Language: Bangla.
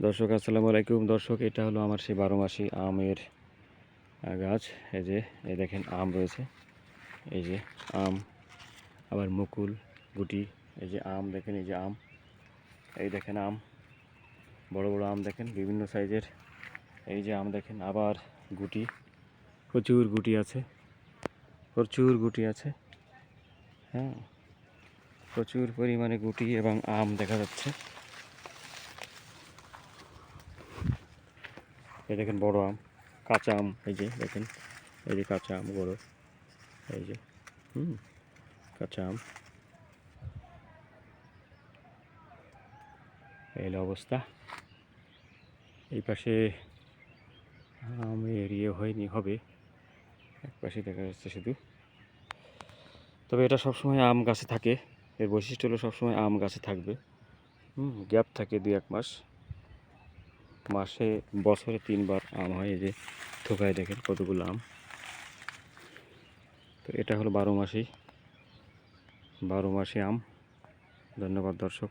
দর্শক, আসসালামু আলাইকুম। দর্শক, এটা হলো আমার সেই বারো মাসি আমের গাছ। এই যে, এই দেখেন আম রয়েছে। এই যে আম, আবার মুকুল, গুটি, এই যে আম, দেখেন এই যে আম। এই দেখেন আম, বড় বড় আম দেখেন, বিভিন্ন সাইজের। এই যে আম দেখেন, আবার গুটি, প্রচুর গুটি আছে। প্রচুর গুটি আছে। হ্যাঁ প্রচুর পরিমাণে গুটি এবং আম দেখা যাচ্ছে। এই দেখেন বড় আম, কাঁচা আম, এই যে দেখেন, এই যে কাঁচা আম বড়, এই যে, হুম, কাঁচা আম। এই অবস্থা। এই পাশে আম এরিয়ে হয়নি, হবে। এক পাশে দেখা যাচ্ছে শুধু। তবে এটা সবসময় আম গাছে থাকে। এর বৈশিষ্ট্য হলো সবসময় আম গাছে থাকবে। হুম, গ্যাপ থাকে দুই এক মাস। মাসে বছরে তিনবার আম হয়, এই যে থোকায় দেখেন কতগুলো আম। তো এটা হলো বারো মাসি বারো মাসি আম। ধন্যবাদ দর্শক।